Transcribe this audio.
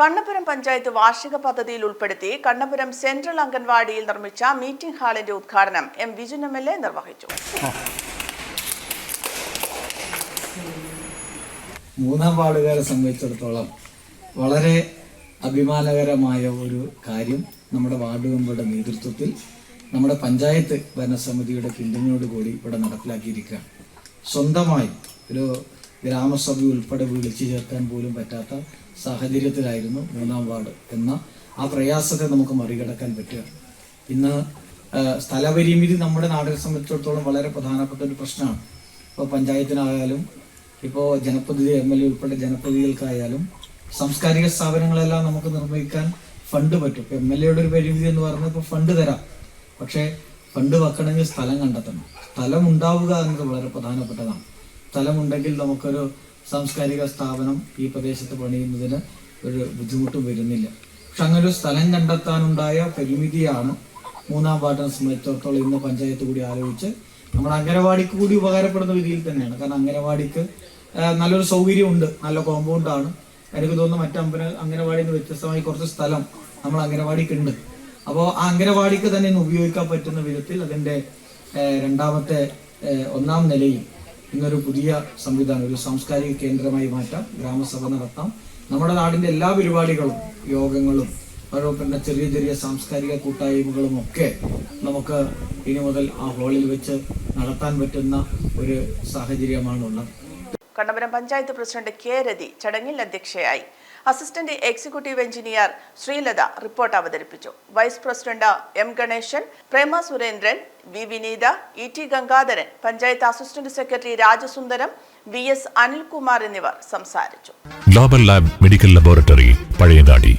കണ്ണപുരം പഞ്ചായത്ത് വാർഷിക പദ്ധതിയിൽ ഉൾപ്പെടുത്തി കണ്ണപുരം സെൻട്രൽ അംഗൻവാടിയിൽ നിർമ്മിച്ച മീറ്റിംഗ് ഹാളിന്റെ ഉദ്ഘാടനം M Vijun M L A നിർവഹിച്ചു. മൂന്നാം വാർഡുകാരെ സംബന്ധിച്ചിടത്തോളം വളരെ അഭിമാനകരമായ ഒരു കാര്യം നമ്മുടെ വാർഡ് മെമ്പറുടെ നേതൃത്വത്തിൽ നമ്മുടെ പഞ്ചായത്ത് ഭരണസമിതിയുടെ പിന്തുണയോടുകൂടി ഇവിടെ നടപ്പിലാക്കിയിരിക്കുകയാണ്. സ്വന്തമായി ഒരു ഗ്രാമസഭ ഉൾപ്പെടെ വിളിച്ചു ചേർക്കാൻ പോലും പറ്റാത്ത സാഹചര്യത്തിലായിരുന്നു മൂന്നാം വാർഡ് എന്ന ആ പ്രയാസത്തെ നമുക്ക് മറികടക്കാൻ പറ്റുക. ഇന്ന് സ്ഥലപരിമിതി നമ്മുടെ നാടിനെ സംബന്ധിച്ചിടത്തോളം വളരെ പ്രധാനപ്പെട്ട ഒരു പ്രശ്നമാണ്. ഇപ്പോൾ പഞ്ചായത്തിനായാലും ഇപ്പോൾ ജനപ്രതിനിധി എം എൽ എ ഉൾപ്പെടെ ജനപ്രതിനിധികൾക്കായാലും സാംസ്കാരിക സ്ഥാപനങ്ങളെല്ലാം നമുക്ക് നിർവഹിക്കാൻ ഫണ്ട് പറ്റും. എം എൽ എയുടെ ഒരു പരിമിതി എന്ന് പറഞ്ഞാൽ ഇപ്പോൾ ഫണ്ട് തരാം. പക്ഷേ ഫണ്ട് വെക്കണമെങ്കിൽ സ്ഥലം കണ്ടെത്തണം. സ്ഥലം ഉണ്ടാവുക എന്നത് വളരെ പ്രധാനപ്പെട്ടതാണ്. സ്ഥലമുണ്ടെങ്കിൽ നമുക്കൊരു സാംസ്കാരിക സ്ഥാപനം ഈ പ്രദേശത്ത് പണിയുന്നതിന് ഒരു ബുദ്ധിമുട്ടും വരുന്നില്ല. പക്ഷെ അങ്ങനെ ഒരു സ്ഥലം കണ്ടെത്താനുണ്ടായ പരിമിതിയാണ് മൂന്നാം വാർഡിനെ സംബന്ധിച്ചിടത്തോളം ഇന്ന് പഞ്ചായത്ത് കൂടി ആലോചിച്ച് നമ്മൾ അംഗനവാടിക്ക് കൂടി ഉപകാരപ്പെടുന്ന രീതിയിൽ തന്നെയാണ്. കാരണം അംഗനവാടിക്ക് നല്ലൊരു സൗകര്യമുണ്ട് നല്ല കോമ്പൗണ്ടാണ്. എനിക്ക് തോന്നുന്നു മറ്റ് അംഗനവാടിയിൽ നിന്ന് വ്യത്യസ്തമായി കുറച്ച് സ്ഥലം നമ്മൾ അംഗനവാടിക്ക് ഉണ്ട് അപ്പോൾ ആ അംഗനവാടിക്ക് തന്നെ ഇന്ന് ഉപയോഗിക്കാൻ പറ്റുന്ന വിധത്തിൽ അതിന്റെ രണ്ടാമത്തെ ഒന്നാം നിലയിൽ ഇന്നൊരു പുതിയ സംവിധാനം ഒരു സാംസ്കാരിക കേന്ദ്രമായി മാറ്റാം ഗ്രാമസഭ നടത്താം. നമ്മുടെ നാടിന്റെ എല്ലാ പരിപാടികളും യോഗങ്ങളും അതോടൊപ്പം ചെറിയ ചെറിയ സാംസ്കാരിക കൂട്ടായ്മകളും ഒക്കെ നമുക്ക് ഇനി മുതൽ ആ ഹാളിൽ വെച്ച് നടത്താൻ പറ്റുന്ന ഒരു സാഹചര്യമാണുള്ളത്. കണ്ണപുരം പഞ്ചായത്ത് പ്രസിഡന്റ് കെ രതി ചടങ്ങിൽ അധ്യക്ഷയായി. Assistant executive engineer Sreelatha report അവതരിപ്പിച്ചു. Vice president M Ganesan Prema Surendran V Vineetha E T Gangadharan panchayat assistant secretary Rajasundaram V S Anilkumar എന്നിവർ സംസാരിച്ചു. Global lab medical laboratory Pazhayangadi.